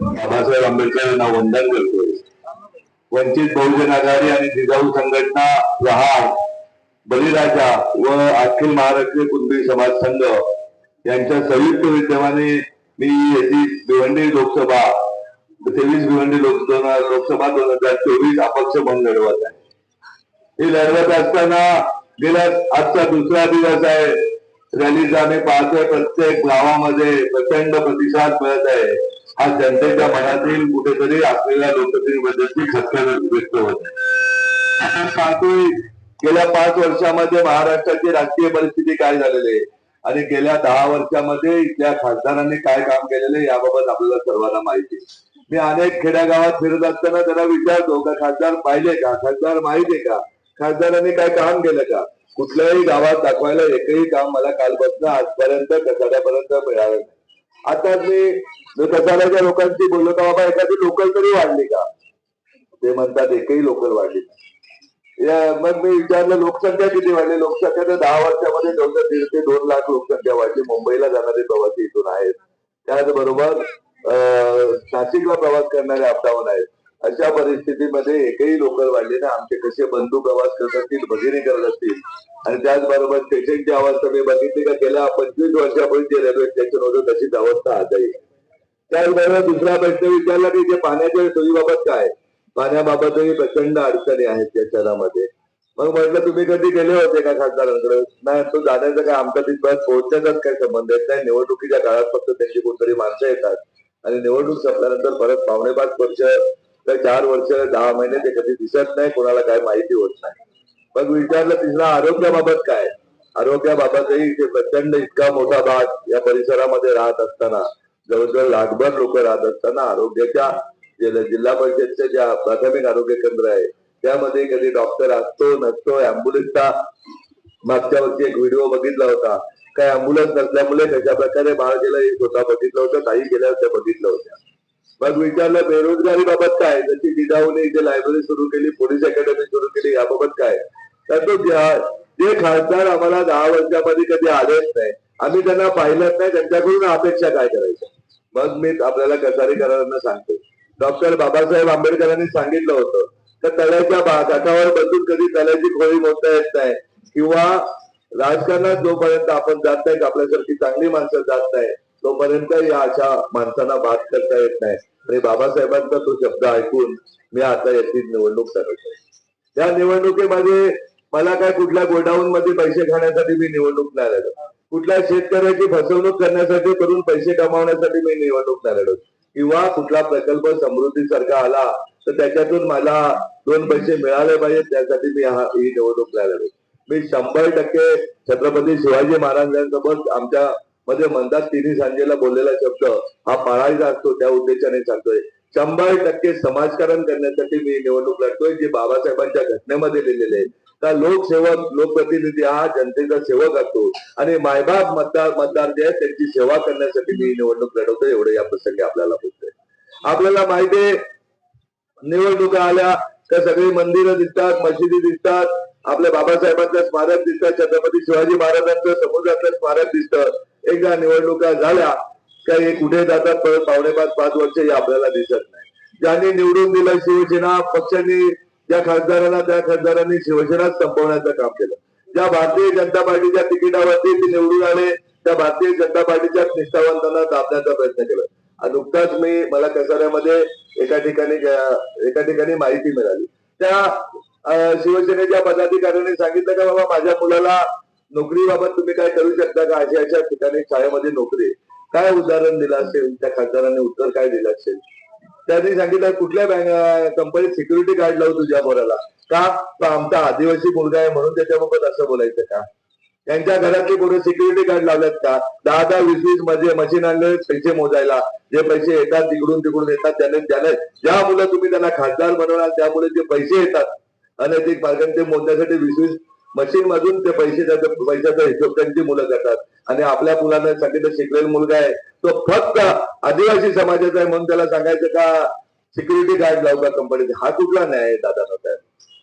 बाबासाहेब आंबेडकर यांना वंदन करतोय वंचित बहुजन आघाडी आणि जिजाऊ संघटना प्रहार बलिराजा व अखिल महाराष्ट्रीय कुणबी समाज संघ यांच्या संयुक्त विद्यमाने मी याची भिवंडी लोकसभा तेवीस भिवंडी लोकसभा दोन हजार चोवीस अपक्ष म्हणून लढवत आहे. ही लढवत असताना गेल्या आजचा दुसरा दिवस आहे. रॅली आम्ही पाहतोय प्रत्येक गावामध्ये प्रचंड प्रतिसाद मिळत आहे. हा जनतेच्या मनातील कुठेतरी असलेल्या लोकप्रतिनिधी खतखत व्यक्त होत आहे. पाहतोय गेल्या पाच वर्षामध्ये महाराष्ट्राची राजकीय परिस्थिती काय झालेली आहे? आणि गेल्या दहा वर्षामध्ये इथल्या खासदारांनी काय काम केलेलं आहे याबाबत आपल्याला सर्वांना माहिती मी अनेक खेड्यागावात फिरत असताना त्यांना विचारतो का खासदार पाहिले का? खासदार माहिती का? खासदारांनी काय काम केलं का? कुठल्याही गावात दाखवायला एकही काम मला कालपासून आजपर्यंत कसाड्यापर्यंत मिळालं नाही. आता मी कसाड्याच्या लोकांशी बोललो का बाबा एखादी लोकल तरी वाढली का? ते म्हणतात एकही लोकल वाढली नाही. या- मग मी विचारलं लोकसंख्या किती वाढली? लोकसंख्या तर दहा वर्षामध्ये जवळजवळ दीड ते दोन लाख लोकसंख्या वाढली. मुंबईला जाणारे प्रवासी इथून आहेत. त्याचबरोबर नाशिकला प्रवास करणारे अपडाऊन आहेत. अशा परिस्थितीमध्ये एकही लोकल वाढली ना आमचे कसे बंधू प्रवास करत असतील भगिनी करत असतील आणि त्याचबरोबर स्टेशनची अवस्था मी बघितली का गेल्या पंचवीस वर्षापूर्वी जे रेल्वे स्टेशन होतं तशीच अवस्था आजही. येईल त्याचबरोबर दुसरा प्रश्न विचारला की जे पाण्याच्या सोयीबाबत काय? पाण्याबाबतही प्रचंड अडचणी आहेत या शहरामध्ये मग म्हटलं तुम्ही कधी गेले होते का खासदारांकडे? नाही तो जाण्याचा काय आमचा तिथपर्यंत पोहोचण्याचाच काही संबंध येत नाही. निवडणुकीच्या काळात फक्त त्यांची कोणतरी माणसं येतात आणि निवडणूक संपल्यानंतर परत पावणे पाच वर्ष त्या चार वर्ष दहा महिने ते कधी दिसत नाही कोणाला काय माहिती होत नाही. मग विचारलं तिसरा आरोग्याबाबत काय? आरोग्याबाबतही प्रचंड इतका मोठा भाग या परिसरामध्ये राहत असताना जवळजवळ लाखभर लोक राहत असताना आरोग्याच्या जिल्हा परिषदच्या ज्या प्राथमिक आरोग्य केंद्र आहे त्यामध्ये कधी डॉक्टर असतो नसतो अँब्युलन्सचा मागच्या वर्षी एक व्हिडिओ बघितला होता. काय अँब्युलन्स नसल्यामुळे कशा प्रकारे बाळ गेलं हे स्वतः बघितलं होतं काही गेल्या त्या बघितलं होत्या. मग विचारलं बेरोजगारी बाबत काय? जशी जिजाऊने इथे लायब्ररी सुरू केली पोलीस अकॅडमी सुरू केली याबाबत काय? तर तो जे खासदार आम्हाला दहा वर्षामध्ये कधी आलेच नाही. आम्ही त्यांना पाहिलंच नाही त्यांच्याकडून अपेक्षा काय करायच्या? मग मी आपल्याला कसारीकरांना सांगतो. डॉक्टर बाबासाहेब आंबेडकरांनी सांगितलं होतं तर तळ्याच्या काठावर बसून कधी तळ्याची खोळी मोडता येत नाही? किंवा राजकारणात जोपर्यंत आपण जात नाही आपल्यासारखी चांगली माणसं जात नाही तोपर्यंत या अशा माणसांना बात करता येत नाही. आणि बाबासाहेबांचा तो शब्द ऐकून मी आता याची निवडणूक ठरवतो. त्या निवडणुकीमध्ये मला काय कुठल्या गोडाऊन मध्ये पैसे खाण्यासाठी मी निवडणूक नाही लढत कुठल्या शेतकऱ्याची फसवणूक करण्यासाठी करून पैसे कमावण्यासाठी मी निवडणूक नाही लढत किंवा कुठला प्रकल्प समृद्धी सारखा आला तर त्याच्यातून मला दोन पैसे मिळाले पाहिजेत त्यासाठी मी हा ही निवडणूक नाही लढत मी शंभर टक्के छत्रपती शिवाजी महाराजांसोबत आमच्या मध्ये म्हणतात तिन्ही सांजेला बोललेला शब्द हा पाळायचा असतो त्या उद्देशाने सांगतोय. शंभर टक्के समाजकारण करण्यासाठी मी निवडणूक लढतोय जे बाबासाहेबांच्या घटनेमध्ये लिहिलेले आहे. का लोकसेवक लोकप्रतिनिधी हा जनतेचा सेवक असतो. आणि मायबाप मतदार मतदार जे आहेत त्यांची सेवा करण्यासाठी मी निवडणूक लढवतोय एवढं या प्रसंगी आपल्याला बोलतोय. आपल्याला माहिती आहे निवडणुका आल्या तर सगळी मंदिरं दिसतात मशिदी दिसतात आपल्या बाबासाहेबांचं स्मारक दिसतं छत्रपती शिवाजी महाराजांचं समुद्रातलं स्मारक दिसतं. एकदा निवडणुका झाल्या काही हे कुठे जातात परत पावणे पाच पाच वर्ष हे आपल्याला दिसत नाही. ज्यांनी निवडून दिलं शिवसेना पक्षांनी ज्या खासदारांना त्या खासदारांनी शिवसेना संपवण्याचं काम केलं. ज्या भारतीय जनता पार्टीच्या तिकिटावरती ते निवडून आले त्या भारतीय जनता पार्टीच्या निष्ठावंतांना दाबण्याचा प्रयत्न केला. आणि नुकताच मी मला कसाऱ्यामध्ये एका ठिकाणी एका ठिकाणी माहिती मिळाली. त्या शिवसेनेच्या पदाधिकाऱ्यांनी सांगितलं का बाबा माझ्या मुलाला नोकरीबाबत तुम्ही काय करू शकता का? अशा अशा ठिकाणी शाळेमध्ये नोकरी. काय उदाहरण दिलं असेल? त्या खासदारांनी उत्तर काय दिलं असेल? त्यांनी सांगितलं कुठल्या बँक कंपनीत सिक्युरिटी गार्ड लावू तुझ्या पोराला? का? आमचा आदिवासी मुलगा आहे म्हणून त्याच्याबाबत असं बोलायचं का? त्यांच्या घरातले पोरं सिक्युरिटी गार्ड लावल्यात का? दहा दहा वीस वीसमध्ये मशीन आणले पैसे मोजायला. जे पैसे येतात तिकडून तिकडून येतात त्याने त्याने ज्या मुलं तुम्ही त्यांना खासदार बनवणार त्यामुळे जे पैसे येतात अनैतिक मार्गाने ते मोजण्यासाठी वीस वीस मशीन मधून ते पैसे त्याचा पैशाचा हिशोब त्यांची मुलं करतात. आणि आपल्या मुलांना सांगितलं शिकलेला मुलगा आहे. तो फक्त आदिवासी समाजाचा आहे. म्हणून त्याला सांगायचं का सिक्युरिटी गार्ड लावू का कंपनीचे हा कुठला न्याय आहे दादा साहेब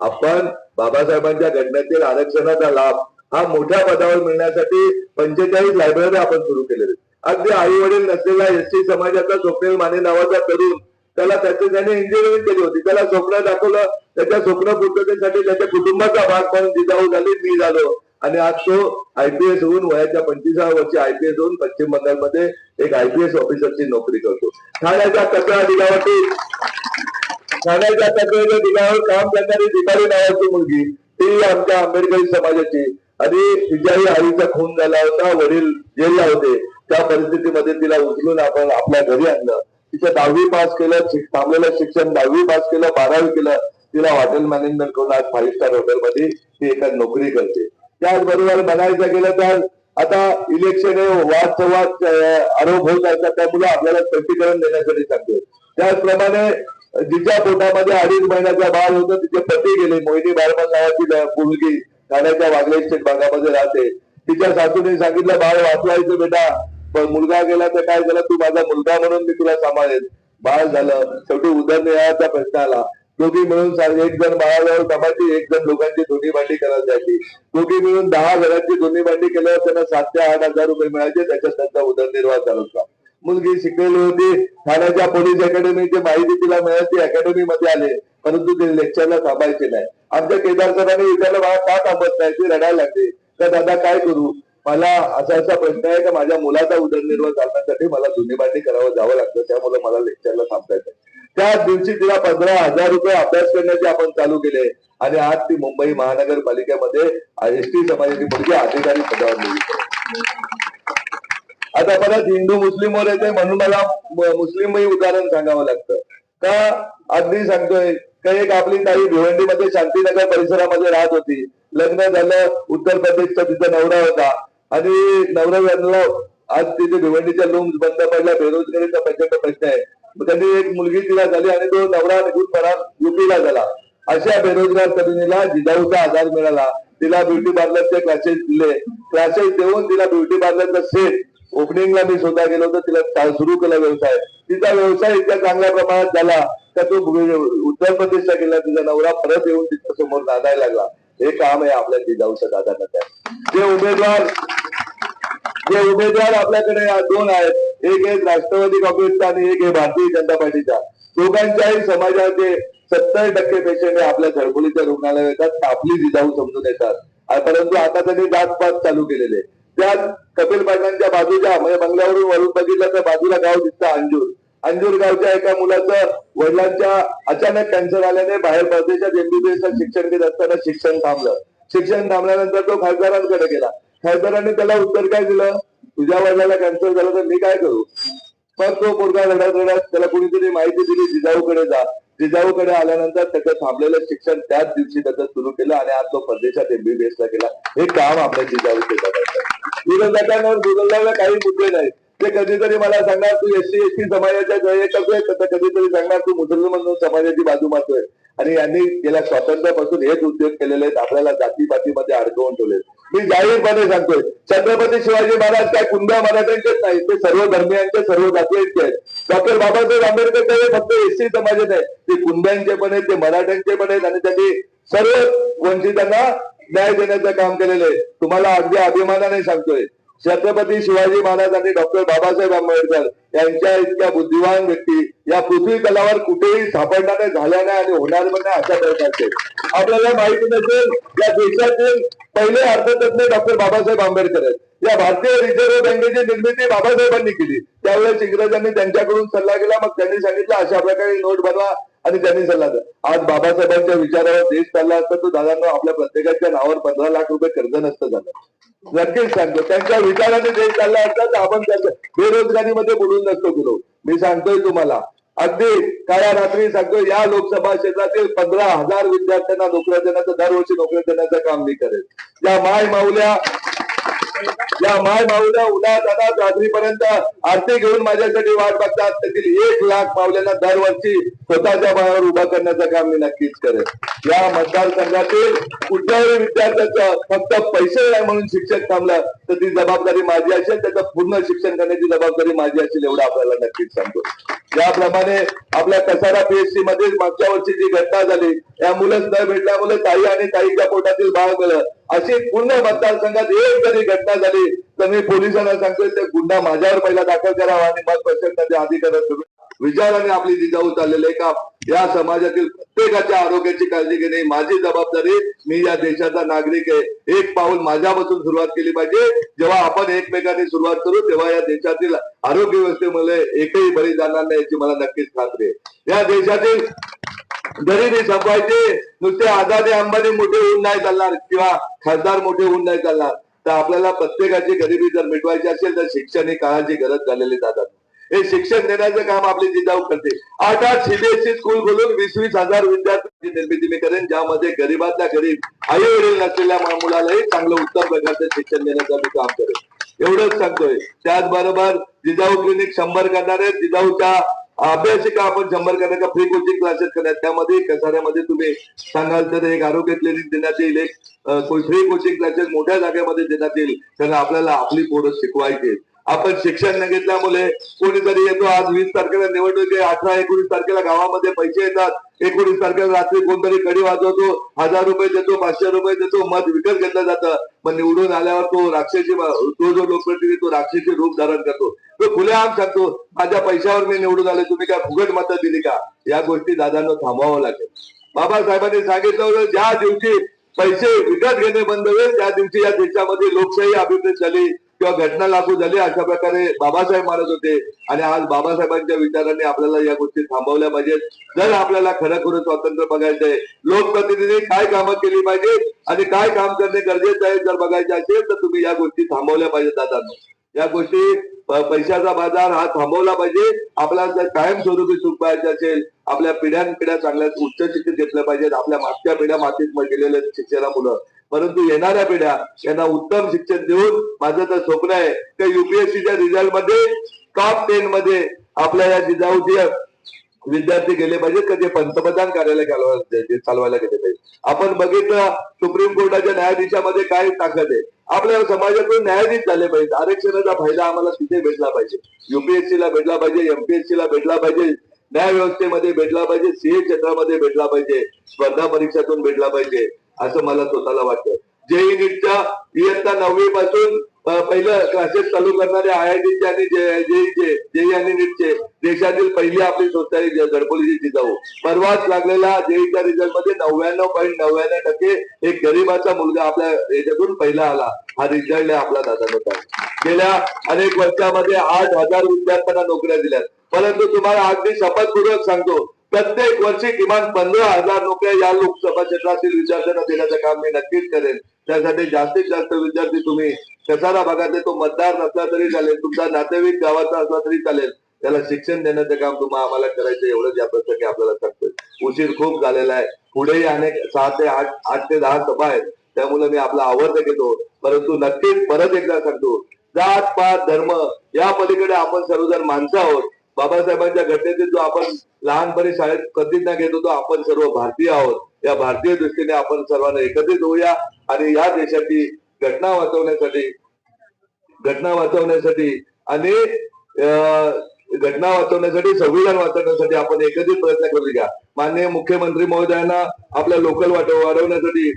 आपण बाबासाहेबांच्या घटनेतील आरक्षणाचा लाभ हा मोठ्या पदावर मिळण्यासाठी पंचेचाळीस लायब्ररी आपण सुरू केलेली अगदी आई वडील नसलेला एस टी समाजाचा स्वप्नील माने नावाचा तरुण त्याला त्याचे त्याने इंजिनिअरिंग केली होती त्याला स्वप्न दाखवलं त्याच्या स्वप्न पूर्ततेसाठी त्याच्या कुटुंबाचा भाग म्हणून जिजाऊ झाली मी झालो. आणि आज तो आयपीएस होऊन वयाच्या पंचवीसाव्या वर्षी आयपीएस होऊन पश्चिम बंगालमध्ये एक आयपीएस ऑफिसरची नोकरी करतो. ठाण्याच्या कचरा ढिगावरती ठाण्याच्या कचऱ्याच्या ढिगावर काम करणारी दिपाली नावाची मुलगी ती आमच्या आंबेडकरी समाजाची. आणि तिच्याही आईचा खून झाला होता वडील जेलला होते. त्या परिस्थितीमध्ये तिला उचलून आपण आपल्या घरी आणलं. तिच्या दहावी पास केलं थांबलेलं शिक्षण दहावी पास केलं बारावी केलं तिला हॉटेल मॅनेजमेंट करून आज फाईव्ह स्टार हॉटेलमध्ये ती एका नोकरी करते. त्याचबरोबर म्हणायचं गेलं तर आता इलेक्शन आहे वाद संवाद आरोप होत असतात त्यामुळे आपल्याला स्पष्टीकरण देण्यासाठी सांगतो. त्याचप्रमाणे जिच्या पोटामध्ये अडीच महिन्याचा बाळ होतं तिचे पती गेले मोहिनी बारमन नावाची मुलगी ठाण्याच्या वागले स्टेट भागामध्ये राहते. तिच्या सासूने सांगितलं बाळ वाचवायचं बेटा पण मुलगा गेला तर काय झालं? तू माझा मुलगा म्हणून मी तुला सांभाळेल बाळ झालं. शेवटी उदरनिर्वाहाचा प्रश्न आला दोघी मिळून एक जण बाळाजवळ कमाची एक जण लोकांची दोन्ही भांडी करत जायची. दोघी मिळून दहा घरांची दोन्ही भांडी केल्यावर त्यांना सात ते आठ हजार रुपये मिळायचे. त्याच्यात त्यांचा उदरनिर्वाह चालत होता. मुलगी शिकलेली होती. ठाण्याच्या पोलीस अकॅडमीची माहिती तिला मिळाली. अकॅडमी मध्ये आले. परंतु ते लेक्चरला थांबायचे नाही. आमच्या केदार सरांनी विचारलं मला का थांबत नाही? ती रडायला लागली. तर दादा काय करू? मला असा असा प्रश्न आहे का माझ्या मुलाचा उदरनिर्वाह चालण्यासाठी मला दोन्ही करावं जावं लागतं. त्यामुळे मला लेक्चरला थांबता येतं. त्या दिवशी तिला पंधरा हजार रुपये अभ्यास करण्याचे आपण चालू केले. आणि आज ती मुंबई महानगरपालिकेमध्ये एस टी समाजाची मुलगी अधिकारी पदावर नियुक्त आता परत हिंदू मुस्लिम वर येते म्हणून मला मुस्लिमही उदाहरण सांगावं लागतं. का अगदी सांगतोय का एक आपली ताई भिवंडीमध्ये शांतीनगर परिसरामध्ये राहत होती. लग्न झालं उत्तर प्रदेशचा तिचा नवरा होता. आणि नवरा आज तिथे भिवंडीच्या लूम्स बंद पडल्या. बेरोजगारीचा प्रचंड प्रश्न आहे. मग त्यांनी एक मुलगी तिला झाली आणि तो नवरा निघून फरार युपीला झाला. अशा बेरोजगार तरुणीला जिजाऊचा आधार मिळाला. तिला ब्युटी पार्लरचे क्लासेस दिले. क्लासेस देऊन तिला ब्युटी पार्लरचा सेट ओपनिंगला मी स्वतः गेलो होतो. तिला सुरू केला व्यवसाय. तिचा व्यवसाय इतक्या चांगल्या प्रमाणात झाला. का तो उत्तर प्रदेशला गेला. तिचा नवरा परत येऊन तिच्या समोर नांदायला लागला. हे काम आहे आपल्या जिजाऊचं दादा जे उमेदवार जे उमेदवार आपल्याकडे दोन आहेत. एक आहे राष्ट्रवादी काँग्रेसचा आणि एक आहे भारतीय जनता पार्टीचा. दोघांच्याही समाजाचे सत्तर टक्के पेशंट हे आपल्या झडपोलीच्या रुग्णालयात येतात. आपली जिजाऊ समजून येतात. परंतु आता त्यांनी जातपात चालू केलेले त्यात कपिल पाटलांच्या बाजूच्या म्हणजे बंगल्यावरून वरून बघितलं तर बाजूला गाव दिसतं अंजूर. अंजूर गावच्या एका मुलाचं वडिलांच्या अचानक कॅन्सर आल्याने बाहेर परदेशात एमबीबीएस शिक्षण घेत असताना शिक्षण थांबलं. शिक्षण थांबल्यानंतर तो खासदारांकडे गेला. हैदराने त्याला उत्तर काय दिलं? तुझ्या वडिलाला कॅन्सर झालं तर मी काय करू? पण तो पोरगा रडत रडत त्याला कुणीतरी माहिती दिली जिजाऊकडे जा. जिजाऊकडे आल्यानंतर त्याचं थांबलेलं शिक्षण त्याच दिवशी त्याचं सुरू केलं आणि आज तो परदेशात एमबीबीएस ला केला हे काम आपल्या जिजाऊ शेतात असतं विरोधकांवर विरोधाला काही मुद्दे नाहीत. ते कधीतरी मला सांगणार तू एसटी एसटी समाजाच्या जय करतोय तर कधीतरी सांगणार तू मुसलमान समाजाची बाजू मारतोय. आणि यांनी गेल्या स्वातंत्र्यापासून हेच उद्योग केलेले आहेत. आपल्याला जातीपातीमध्ये अडकवून ठेवले मी जाहीरपणे सांगतोय छत्रपती शिवाजी महाराज काय कुंभ्या मराठ्यांचेच नाही ते सर्व धर्मियांचे सर्व जातीयांचे आहेत. डॉक्टर बाबासाहेब आंबेडकर ते फक्त एसटी समाजात आहेत. ते कुंभ्यांचे पण आहेत ते मराठ्यांचे पण आहेत आणि त्यांनी सर्व वंचितांना न्याय देण्याचं काम केलेलं आहे. तुम्हाला अगदी अभिमानाने सांगतोय छत्रपती शिवाजी महाराज आणि डॉक्टर बाबासाहेब आंबेडकर यांच्या इतक्या बुद्धिवान व्यक्ती या पृथ्वी तलावर कुठेही सापडणार नाही झाल्या नाही आणि होणार पण नाही अशा प्रकारचे. आपल्याला माहिती नसेल या देशातील पहिले अर्थतज्ञ डॉक्टर बाबासाहेब आंबेडकर आहेत. या भारतीय रिझर्व्ह बँकेची निर्मिती बाबासाहेबांनी केली. त्यावेळेस इंग्रजांनी त्यांच्याकडून सल्ला केला. मग त्यांनी सांगितलं अशा प्रकारे नोट बनवा आणि त्यांनी सल्ला दिला आज बाबासाहेबांच्या विचारावर देश चालला असता तो दादांना आपल्या प्रत्येकाच्या नावावर पंधरा लाख रुपये कर्ज नसतं झालं. नक्कीच सांगतो. त्यांच्या विचाराने देश चालला असता तर आपण त्यांच्या बेरोजगारीमध्ये बोलून नसतो गेलो मी सांगतोय तुम्हाला. अगदी काळ्या रात्री सांगतो या लोकसभा क्षेत्रातील पंधरा हजार विद्यार्थ्यांना नोकऱ्या देण्याचं दरवर्षी नोकऱ्या देण्याचं काम मी करेल. या माय माऊल्या या माय माऊल्या उन्हात अनाथ रात्रीपर्यंत आरती घेऊन माझ्यासाठी वाट बघतात. त्यातील एक लाख माऊल्यांना दरवर्षी स्वतःच्या बाळावर उभा करण्याचं काम मी नक्कीच करेन. या मतदारसंघातील कुठल्याही विद्यार्थ्याचं फक्त पैसे नाही म्हणून शिक्षक थांबलं तर ती जबाबदारी माझी असेल. त्याचं पूर्ण शिक्षण करण्याची जबाबदारी माझी असेल एवढं आपल्याला नक्कीच सांगतो. याप्रमाणे आपल्या कसारा पीएचसी मध्ये मागच्या वर्षी जी घटना झाली या मुलं न भेटल्यामुळे ताई आणि ताईच्या पोटातील बाळ मिळत अशी पूर्ण मतदारसंघात एक जरी घटना झाली तर मी पोलिसांना सांगतोय त्या गुन्हा माझ्यावर पहिला दाखल करावा आणि मत प्रशासनाच्या अधिकार सुरू विचाराने आपली जिजाऊ चाललेले का? या समाजातील प्रत्येकाच्या आरोग्याची काळजी घेणे माझी जबाबदारी. मी या देशाचा नागरिक आहे. एक पाऊल माझ्यापासून सुरुवात केली पाहिजे. जेव्हा आपण एकमेकांनी सुरुवात करू तेव्हा या देशातील आरोग्य व्यवस्थेमुळे एकही बळी जाणार नाही याची मला नक्कीच खात्री आहे. या देशातील जरी ते संपवायची नुसते आदाने अंबानी मोठे होऊन नाही चालणार किंवा खासदार मोठे होऊन नाही चालणार तर आपल्याला प्रत्येकाची गरिबी जर मिटवायची असेल तर शिक्षण ही काळाची गरज झालेली जातात. हे शिक्षण देण्याचं काम आपली जिजाऊ करते. आठ आठ सीबीएसई स्कूल खोलून वीस वीस हजार विद्यार्थ्यांची निर्मिती मी करेन ज्यामध्ये गरीबातल्या गरीब आई वडील नसलेल्या मुलालाही चांगलं उत्तम प्रकारचं शिक्षण देण्याचं मी काम करेन. एवढंच सांगतोय. त्याचबरोबर जिजाऊ क्लिनिक शंभर करणार आहेत जिजाऊच्या अभ्यासिका आपण शंभर करण्याचा फ्री कोचिंग क्लासेस करण्यात. त्यामध्ये कसाऱ्यामध्ये तुम्ही सांगाल तर एक आरोग्य क्लिनिक देण्यात येईल एक फ्री कोचिंग क्लासेस मोठ्या जागेमध्ये देण्यात येईल. कारण आपल्याला आपली पोरं शिकवायची आपण शिक्षण न घेतल्यामुळे कोणीतरी येतो आज वीस तारखेला निवडणूक आहे अठरा एकोणीस तारखेला गावामध्ये पैसे येतात. एकोणीस तारखेला रात्री कोणतरी कडी वाजवतो हजार रुपये देतो पाचशे रुपये देतो मत विकत घेतलं जातं. मग निवडून आल्यावर तो राक्षसी तो जो लोकप्रतिनिधी तो राक्षसी रूप धारण करतो. तो खुलेआम सांगतो माझ्या पैशावर मी निवडून आले तुम्ही काय फुगट मतं दिली का? या गोष्टी दादांना थांबवावं लागेल. बाबासाहेबांनी सांगितलं होतं ज्या दिवशी पैसे विकत घेणे बंद होईल त्या दिवशी या देशामध्ये लोकशाही अभिवृद्धी झाली. किंवा घटना लागू झाली अशा प्रकारे बाबासाहेब मानत होते. आणि आज बाबासाहेबांच्या विचारांनी आपल्याला या गोष्टी थांबवल्या पाहिजेत. जर आपल्याला खरं खरं स्वातंत्र्य बघायचंय लोकप्रतिनिधी काय कामं केली पाहिजे आणि काय काम करणे गरजेचं आहे जर बघायचे असेल तर तुम्ही या गोष्टी थांबवल्या पाहिजेत दादांनो. या गोष्टी पैशाचा बाजार हा थांबवला पाहिजे. आपल्याला जर कायमस्वरूपी सुख पाहायचं असेल आपल्या पिढ्यान पिढ्या चांगल्या उच्च शिक्षित घेतलं पाहिजेत. आपल्या मागच्या पिढ्या मातीत गेलेल्या शिक्षणा मुलं परंतु येणाऱ्या पिढ्या यांना उत्तम शिक्षण देऊन माझं तर स्वप्न आहे त्या युपीएससीच्या रिझल्टमध्ये टॉप टेन मध्ये आपल्या या जिजाऊचे विद्यार्थी गेले पाहिजेत का? जे पंतप्रधान कार्यालय चालवायला चालवायला गेले पाहिजे आपण बघितलं सुप्रीम कोर्टाच्या न्यायाधीशामध्ये काय ताकद आहे. आपल्या समाजातून न्यायाधीश झाले पाहिजे आरक्षणाचा फायदा आम्हाला तिथे भेटला पाहिजे. युपीएससी ला भेटला पाहिजे एमपीएससी ला भेटला पाहिजे न्याय व्यवस्थेमध्ये भेटला पाहिजे सीए क्षेत्रामध्ये भेटला पाहिजे स्पर्धा परीक्षातून भेटला पाहिजे. असं मला स्वतःला वाटतं. जेई नीटच्या इयत्ता नववी पासून पहिलं क्लासेस चालू करणारे आय आय टीचे आणि जेईचे जेई आणि नीटचे देशातील पहिली आपली सोसायटी गडबोलीची जिजाऊ परवाच लागलेला जेईच्या रिझल्टमध्ये नव्याण्णव पॉईंट नव्याण्णव टक्के एक गरीबाचा मुलगा आपल्या याच्यातून पहिला आला. हा रिझल्ट आहे आपला दादा होता गेल्या अनेक वर्षामध्ये आठ हजार विद्यार्थ्यांना नोकऱ्या दिल्यात. परंतु तुम्हाला अगदी शपथपूर्वक सांगतो प्रत्येक वर्षी किमान पंधरा हजार लोक या लोकसभा क्षेत्रातील विद्यार्थ्यांना देण्याचं काम मी नक्कीच करेन. त्यासाठी जास्तीत जास्त विद्यार्थी तुम्ही कसारा भागातले तो मतदार नसला तरी चालेल तुमचा नातेवाईक गावाचा असला तरी चालेल. त्याला शिक्षण देण्याचं काम तुम्हाला आम्हाला करायचं एवढंच या प्रसंगी आपल्याला सांगतोय. उशीर खूप झालेला आहे. पुढेही अनेक सहा ते आठ आठ ते दहा सभा आहेत. त्यामुळे मी आपला आवर्त घेतो परंतु नक्कीच परत एकदा सांगतो जात पात धर्म या पलीकडे आपण सर्वजण माणसं आहोत. बाबासाहेबांच्या घटनेतील जो आपण लहानपणी शाळेत प्रतिज्ञा घेत होतो आपण सर्व भारतीय आहोत. या भारतीय दृष्टीने आपण सर्वांना एकत्रित होऊया आणि या देशाची घटना वाचवण्यासाठी घटना वाचवण्यासाठी आणि अं, घटना वाचवण्यासाठी संविधान वाचवण्यासाठी आपण एकत्रित प्रयत्न करूया माननीय मुख्यमंत्री महोदयांना आपल्या लोकल वाटव वाढवण्यासाठी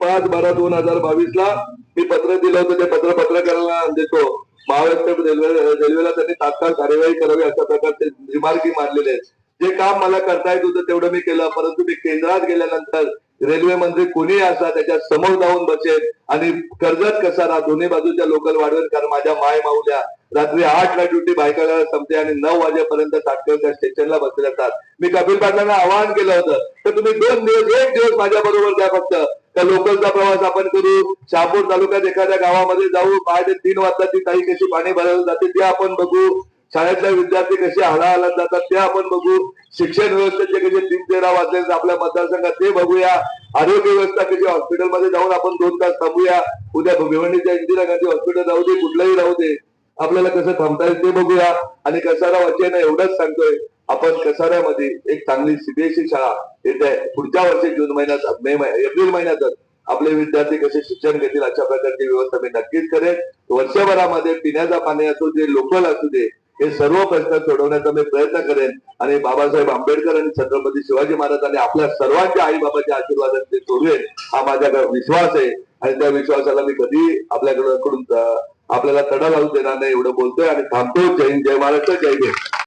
पाच बारा दोन हजार बावीस ला मी पत्र दिलं होतं ते पत्र पत्रकारांना देतो. महाराष्ट्र रेल्वे रेल्वेला त्यांनी तात्काळ कार्यवाही करावी अशा प्रकारचे रिमार्की मारलेले आहेत. जे काम मला करता येत होतं तेवढं मी केलं परंतु मी केंद्रात गेल्यानंतर रेल्वे मंत्री कोणी असा त्याच्यासमोर जाऊन बसेल आणि कर्जत कसारा दोन्ही बाजूच्या लोकल वाढवेल कारण माझ्या माय माऊल्या रात्री आठ ला ड्युटी बायकाला संपते आणि नऊ वाजेपर्यंत तात्काळ त्या स्टेशनला बसले असतात मी कपिल पाटलांना आवाहन केलं होतं तर तुम्ही दोन दिवस एक दिवस माझ्या बरोबर द्या फक्त. त्या लोकलचा प्रवास आपण करू. शहापूर तालुक्यात एखाद्या गावामध्ये जाऊ. पहाटे तीन वाजता ती काही कशी पाणी भरायला जाते ते आपण बघू. शाळेतले विद्यार्थी कसे हळाहळा जातात ते आपण बघू. शिक्षण व्यवस्थेचे कसे तीन तेरा वाजले आपल्या मतदारसंघात ते बघूया. आरोग्य व्यवस्था कशी हॉस्पिटलमध्ये जाऊन आपण दोन तास थांबूया. उद्या भिवंडीच्या इंदिरा गांधी हॉस्पिटल राहू दे कुठलंही राहू दे. आपल्याला कसं थांबता येईल ते बघूया. आणि कसारा वाचेना एवढंच सांगतोय. आपण कसाऱ्यामध्ये एक चांगली सीबीएसई शाळा येत्या पुढच्या वर्षी जून महिन्यात मे महिन्यात एप्रिल महिन्यातच आपले विद्यार्थी कसे शिक्षण घेतील अशा प्रकारची व्यवस्था मी नक्कीच करेन. वर्षभरामध्ये पिण्याचा पाणी असू दे लोकल असू दे हे सर्व प्रश्न सोडवण्याचा मी प्रयत्न करेन. आणि बाबासाहेब आंबेडकर आणि छत्रपती शिवाजी महाराजांनी आपल्या सर्वांच्या आई बाबाच्या आशीर्वादाने ते सोडवेन हा माझ्याकडे विश्वास आहे. आणि त्या विश्वासाला मी कधी आपल्याकडून आपल्याला तडा लावून देणार नाही एवढं बोलतोय आणि थांबतो. जय हिंद जय महाराष्ट्र जय जय